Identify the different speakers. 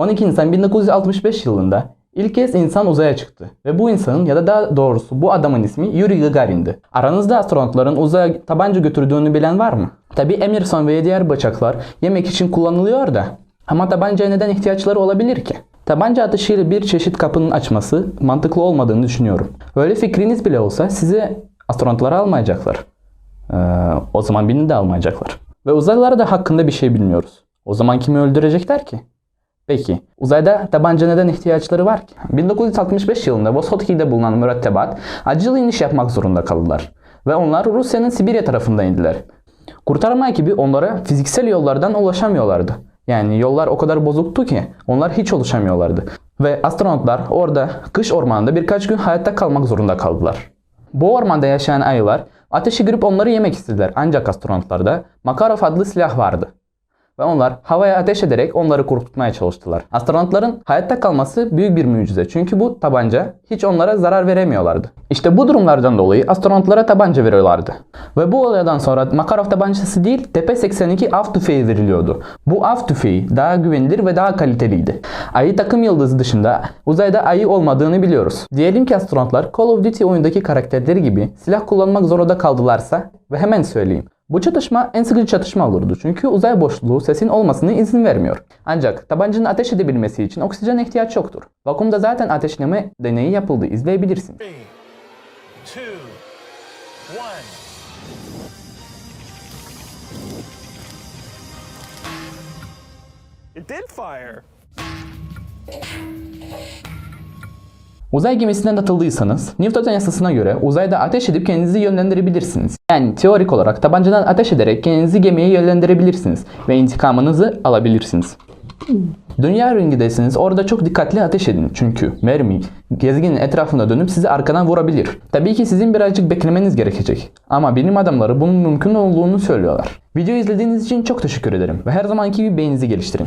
Speaker 1: 12 Nisan 1965 yılında ilk kez insan uzaya çıktı. Ve bu insanın ya da daha doğrusu bu adamın ismi Yuri Gagarin'di. Aranızda astronotların uzaya tabanca götürdüğünü bilen var mı? Tabi Emerson ve diğer bıçaklar yemek için kullanılıyor da. Ama tabancaya neden ihtiyaçları olabilir ki? Tabanca atışıyla bir çeşit kapının açması mantıklı olmadığını düşünüyorum. Öyle fikriniz bile olsa sizi astronotlara almayacaklar. Ee, o zaman birini de almayacaklar. Ve uzaylılar da hakkında bir şey bilmiyoruz. O zaman kimi öldürecekler ki? Peki, uzayda tabanca neden ihtiyaçları var ki? 1965 yılında Vosotki'de bulunan mürettebat acil iniş yapmak zorunda kaldılar. Ve onlar Rusya'nın Sibirya tarafından indiler. Kurtarma ekibi onlara fiziksel yollardan ulaşamıyorlardı. Yani yollar o kadar bozuktu ki onlar hiç ulaşamıyorlardı. Ve astronotlar orada kış ormanında birkaç gün hayatta kalmak zorunda kaldılar. Bu ormanda yaşayan ayılar ateşi görüp onları yemek istediler. Ancak astronotlarda Makarov adlı silah vardı. Ve onlar havaya ateş ederek onları korkutmaya çalıştılar. Astronotların hayatta kalması büyük bir mucize. Çünkü bu tabanca hiç onlara zarar veremiyorlardı. İşte bu durumlardan dolayı astronotlara tabanca veriyorlardı. Ve bu olaydan sonra Makarov tabancası değil TP-82 av tüfeği veriliyordu. Bu av tüfeği daha güvenilir ve daha kaliteliydi. Ayı takım yıldızı dışında uzayda ayı olmadığını biliyoruz. Diyelim ki astronotlar Call of Duty oyundaki karakterleri gibi silah kullanmak zorunda kaldılarsa ve hemen söyleyeyim. Bu çatışma en sıkıcı çatışma olurdu çünkü uzay boşluğu sesin olmasına izin vermiyor. Ancak tabancanın ateş edebilmesi için oksijene ihtiyaç yoktur. Vakumda zaten ateşleme deneyi yapıldı izleyebilirsin.
Speaker 2: Three, two. It did fire.
Speaker 1: Uzay gemisinden atıldıysanız Newton'un yasasına göre uzayda ateş edip kendinizi yönlendirebilirsiniz. Yani teorik olarak tabancadan ateş ederek kendinizi gemiye yönlendirebilirsiniz ve intikamınızı alabilirsiniz. Dünya ringindesiniz orada çok dikkatli ateş edin çünkü mermi gezeginin etrafında dönüp sizi arkadan vurabilir. Tabii ki sizin birazcık beklemeniz gerekecek ama bilim adamları bunun mümkün olduğunu söylüyorlar. Video izlediğiniz için çok teşekkür ederim ve her zamanki gibi beyninizi geliştirin.